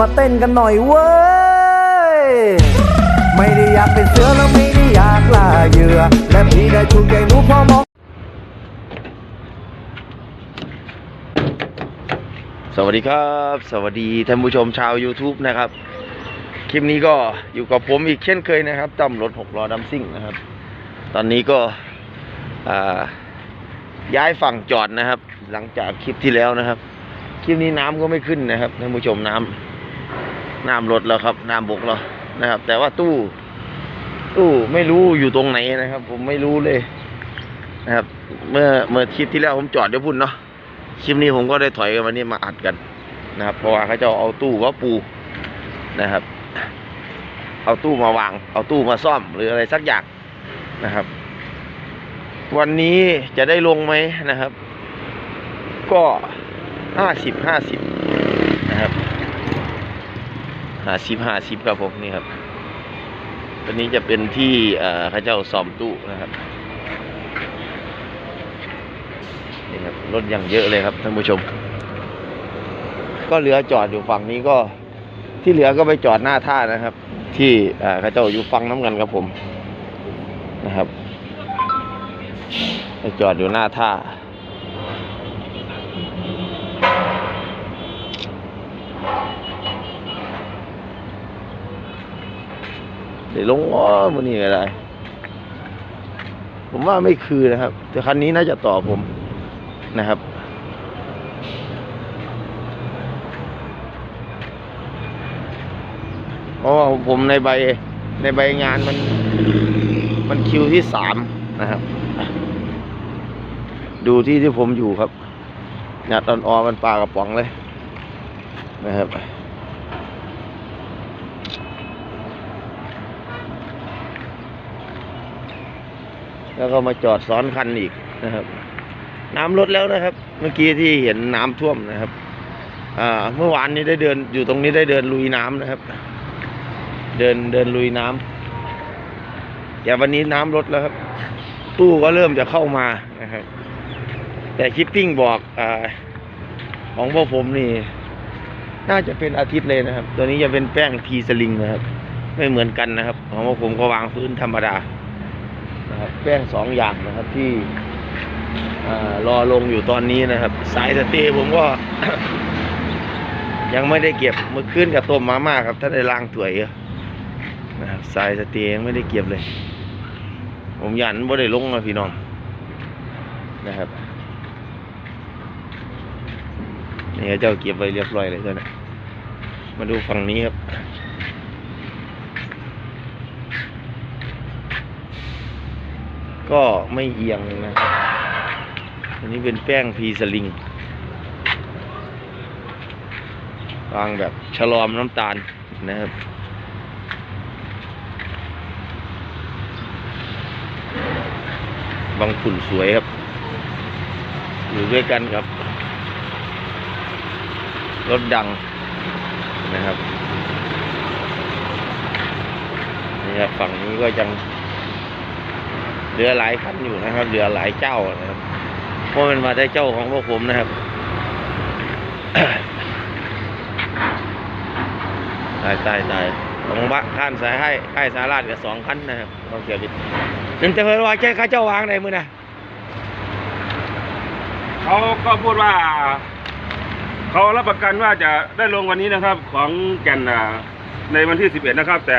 มาเต้นกันหน่อยเว้ย ไม่ได้อยากเป็นเสือแล้วไม่ได้อยากล่าเหยื่อ และพี่ได้ถูกใจหนูพอมองสวัสดีครับ สวัสดีท่านผู้ชมชาว YouTube นะครับ คลิปนี้ก็อยู่กับผมอีกเช่นเคยนะครับตั้มรถหกล้อดัมซิ่งนะครับ ตอนนี้ก็ย้ายฝั่งจอดนะครับ หลังจากคลิปที่แล้วนะครับ คลิปนี้น้ำก็ไม่ขึ้นนะครับท่านผู้ชมน้ำ น้ำลดแล้วครับน้ำบกแล้วนะครับ แต่ว่าตู้ ตู้ไม่รู้อยู่ตรงไหนนะครับ ผมไม่รู้เลยนะครับ เมื่อเมื่อคลิปที่แล้วผมจอดเดี๋ยวพุ่นเนาะคลิปนี้ผมก็ได้ถอยกันวันนี้มาอัดกันนะครับ เพราะว่าเขาจะเอาตู้ว่าปูนะครับ เอาตู้มาวาง เอาตู้มาซ่อมหรืออะไรสักอย่างนะครับ วันนี้จะได้ลงไหมนะครับ ก็ห้าสิบห้าสิบนะครับ หาสิบห้าสิบครับผมนี่ครับวันนี้จะเป็นที่เอ่อเขาเจ้าซอมตู้นะครับนี่ครับรถอย่างเยอะเลยครับท่านผู้ชม ก็เหลือจอดอยู่ฝั่งนี้ก็ที่เหลือก็ไปจอดหน้าท่านะครับ ที่อ่าเจ้าอยู่ฟังน้ำเงินครับผมนะครับไปจอดอยู่หน้าท่า ดี๋ยวลงอ้อมันนี่อะไรผมว่าไม่คือนะครับ แต่คันนี้น่าจะต่อผมนะครับ เพราะว่าผมในใบในใบงานมันมันคิวที่สามนะครับ ดูที่ที่ผมอยู่ครับหยาดอ่อนๆมันปลากระป๋องเลยนะครับ แล้วก็มาจอดซ้อนคันอีกนะครับ น้ำลดแล้วนะครับ เมื่อกี้ที่เห็นน้ำท่วมนะครับอ่าเมื่อวานนี้ได้เดินอยู่ตรงนี้ได้เดินลุยน้ำนะครับ เดินเดินลุยน้ำแต่วันนี้น้ำลดแล้วครับ ตู้ก็เริ่มจะเข้ามานะครับ แต่คิปปิ้งบอกอ่าของพวกผมนี่ น่าจะเป็นอาทิตย์เลยนะครับ ตัวนี้จะเป็นแป้งพีสลิงนะครับ ไม่เหมือนกันนะครับ ของพวกผมก็วางพื้นธรรมดา นะครับแป้งสองอย่างนะครับที่รอลงอยู่ตอนนี้นะครับ สายสเตย์ผมก็ ยังไม่ได้เก็บเมื่อคืนกับต้มมาม่าครับ ถ้าได้ล้างถ้วยอยู่นะครับสายสเตย์ยังไม่ได้เก็บเลย ผมยันบ่ได้ลงนะพี่น้องนะครับนี่เจ้าเก็บไว้เรียบร้อยเลยเจ้านะมาดูฝั่งนี้ครับ ก็ไม่เอียงนะครับอันนี้เป็นแป้งพีสลิงวางแบบฉลอมน้ำตาลนะครับ บางฝุ่นสวยครับ อยู่ด้วยกันครับ รถดังนะครับนี่ครับฝั่งนี้ก็ยัง เรือหลายคันอยู่นะครับเรือหลายเจ้านะครับเพราะมันมาได้เจ้าของพวกผมนะครับตายตายตายของบ้านข้านสายให้ให้สาราดกับสองคันนะครับต้องเกี่ยวดินึงจะเพิ่นว่าแค่ข้าเจ้าวางในมือนะเขาก็พูดว่า เขารับประกันว่าจะได้ลงวันนี้นะครับ ของแก่นในวันที่ 11 นะครับ แต่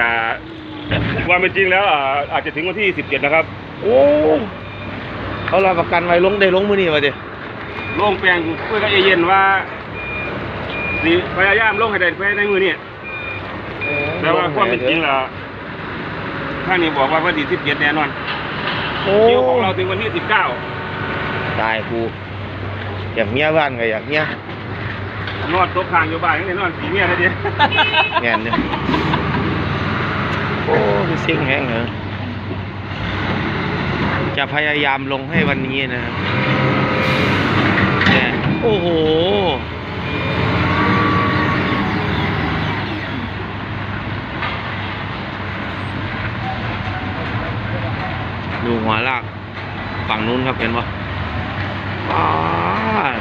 วามเป็นจริงแล้วอ่าอาจจะถึงวันที่ 17 นะครับโอ้เขารับประกันไว้ลงได้ลงมือนี่มาดิลงแปลงเพื่อกับเอเย่นว่าสิพยายามลงให้ได้ภายในมือนี่แต่ว่าความเป็นจริงล่ะท่านนี้บอกว่าวันที่ 17 แน่นอนโอ้คิวของเราถึงวันที่ 19 ตายกูอยากเมียบ้านก็อยากเมียนอนตกค้างอยู่บ้านยังได้นอนสีเมียได้ดิแงนเนี่ย โอ้เสียงแห้งเหรอจะพยายามลงให้วันนี้นะครับโอ้โห ดูหัวลาก ฝั่งนู้นครับเห็นปะว้าว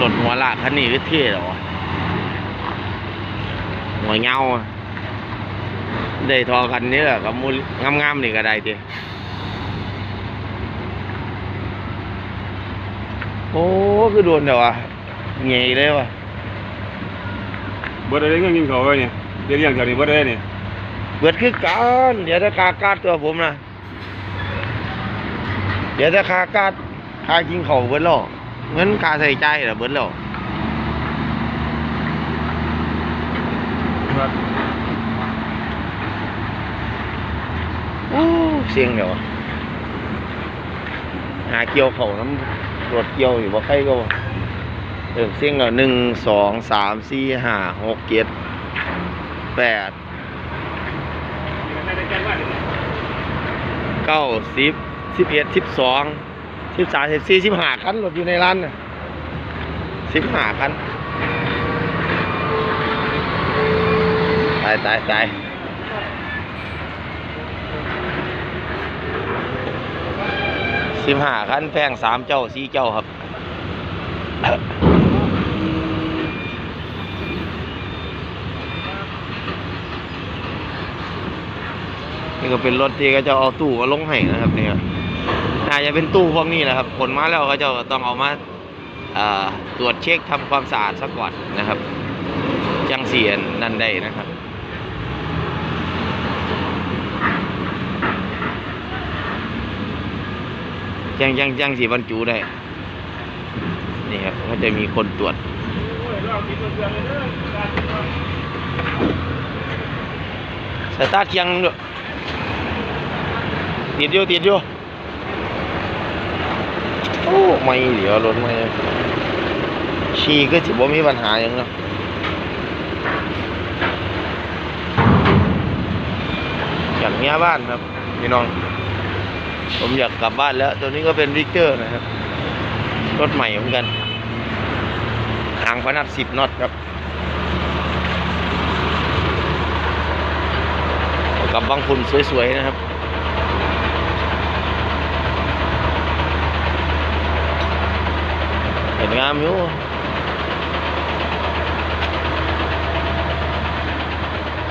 รถหัวลากคันนี้ก็เท่หรอวเงาๆอะ ได้ทอกันนี่แหละกับมูลงามๆนี่ก็ได้ทีโอ้คือโดนเดี๋ยวอะใหญ่เลยว่ะเบิดอะไรเงี้ยกินเขาไว้เนี่ยเดี๋ยวเลี้ยงแถวนี้เบิดอะไรเนี่ยเบิดคือกันเดี๋ยวถ้าคากาดตัวผมนะเดี๋ยวถ้าคากาดคากินเขาวเบิดแล้วเงินคาใส่ใจเหรอเบิดแล้วโอ้ เสียงเดี๋ยวหาเกี่ยวเขาน้ำรถเกี่ยวอยู่บ่ใครก็บ่เออเสียงอะหนึ่งสองสามสี่ห้าหกเจ็ดแปดเก้าสิบสิบเอ็ดสิบสองสิบสามสิบสี่สิบห้าคันรถอยู่ในร้านน่ะสิบห้าคันตายตายตาย สิบห้าคันแพงสามเจ้าสี่เจ้าครับ นี่ก็เป็นรถที่เขาจะเอาตู้มาลงให้นะครับเนี่ยน่าจะเป็นตู้พวกนี้แหละครับขนมาแล้วเขาจะต้องเอามาอ่าตรวจเช็คทำความสะอาดซะก่อนนะครับ จังเสียนนั่นได้นะครับ จังจังจังสีบรรจุได้ นี่ครับก็จะมีคนตรวจสตาร์ทเคียังด้วยติดอยู่ติดอยู่โอ้ไม่เหลียวรถไม่ชีก็ถือว่ามีปัญหาอย่างเนาะอย่ากเมียบ้านครับพี่น้อง ผมอยากกลับบ้านแล้ว ตัวนี้ก็เป็นวิกเตอร์นะครับ รถใหม่เหมือนกันหางพนัดสิบน็อตครับ กับบางคุณสวย ๆ นะครับเห็นงามอยู่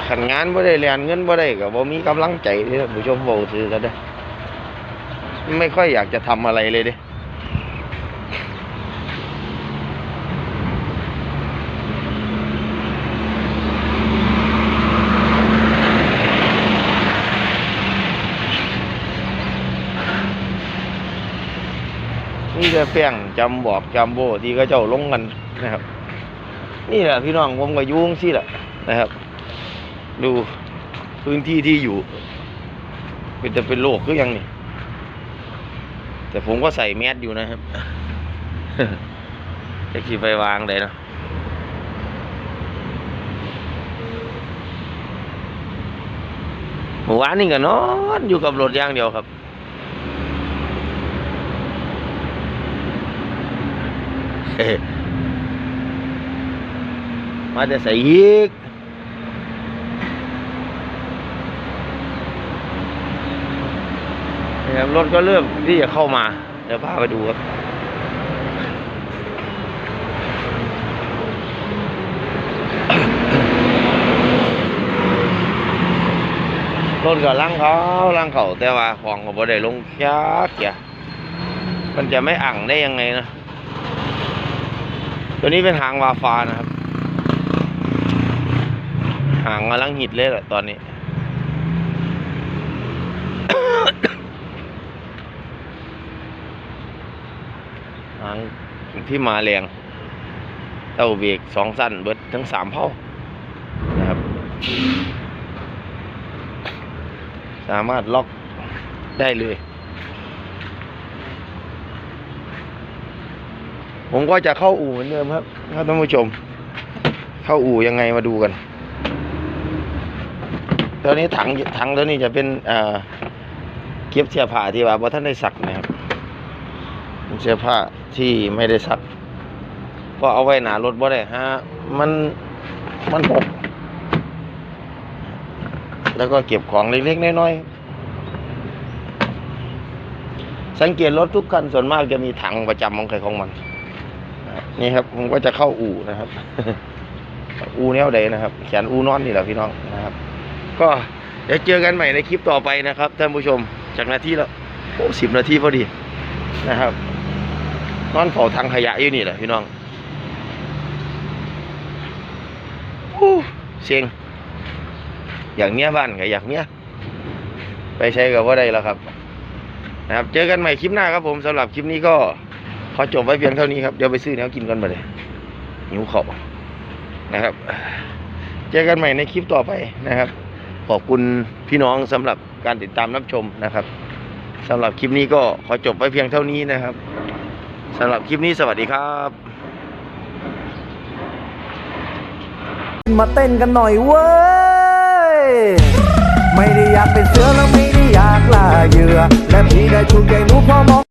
ขันงานบ่ได้เรียนเงินบ่ได้ก็บ่มีกำลังใจเด้อท่ผู้ชมเว้าซื่อกันเด้อ ไม่ค่อยอยากจะทำอะไรเลยด้นี่จะแป้งจำบอกจำโบที่เขาเจ้าลงกันนะครับ นี่แหละพี่น้องผมก็ยุ่งสิแหละนะครับ ดูพื้นที่ที่อยู่ เป็นจะเป็นโรคหรือยังนี่ แต่ผมก็ใส่แมสอยู่นะครับจะขี่ไปวางเลยเนาะเมื่อวานนี่ก็นอนอยู่กับรถอย่างเดียวครับ มาจะใส่อีก นะครับรถก็เริ่มที่จะเข้ามา เดี๋ยวพาไปดูครับรถก็ลังเขาลังเขาแต่ว่าของก็บ่ได้ลงยักอย่ามันจะไม่อั่งได้ยังไงนะตัวนี้เป็นหางวาฟานะครับ หางกำลังหิดเลยแหละตอนนี้ หาง ที่มาแรงเต้าเบรกสองสั้นเบิดทั้งสามเผานะครับ สามารถล็อกได้เลย ผมก็จะเข้าอู่เหมือนเดิมครับครับท่านผู้ชม เข้าอู่ยังไงมาดูกันตัวนี้ถังถังตัวนี้จะเป็นเอ่อเก็บเสื้อผ้าที่ว่าบ่ท่านได้ซักนะครับ เสื้อผ้าที่ไม่ได้ซักเพราะเอาไว้หนารถบ่ได้ฮะมันมันหกแล้วก็เก็บของเล็กๆน้อยๆสังเกตรถทุกคันส่วนมากจะมีถังประจำของใครของมันนี่ครับผมก็จะเข้าอู่นะครับ อู่แนวใดนะครับแขนอู่นอนนี่แหละพี่น้องนะครับ ก็เดี๋ยวเจอกันใหม่ในคลิปต่อไปนะครับท่านผู้ชมจากนาทีแล้วโอ้สิบนาทีพอดีนะครับ นอนเฝ้าทางขยะอยู่นี่แหละพี่น้องเสียงอย่ากเมียบ้านก็อยากเมียไปใช้กับว่าได้แล้วครับ นะครับ เจอกันใหม่คลิปหน้าครับผมสำหรับคลิปนี้ก็ขอจบไว้เพียงเท่านี้ครับ เดี๋ยวไปซื้อแนวกินกันมาเลยหิวขอบนะครับ เจอกันใหม่ในคลิปต่อไปนะครับ ขอบคุณพี่น้องสำหรับการติดตามรับชมนะครับสำหรับคลิปนี้ก็ขอจบไว้เพียงเท่านี้นะครับ สำหรับคลิปนี้สวัสดีครับ มาเต้นกันหน่อยเว้ย ไม่ได้อยากเป็นเสือแล้วไม่ได้อยากล่าเหยื่อ และพี่ได้ถูกใจหนูเพอมอง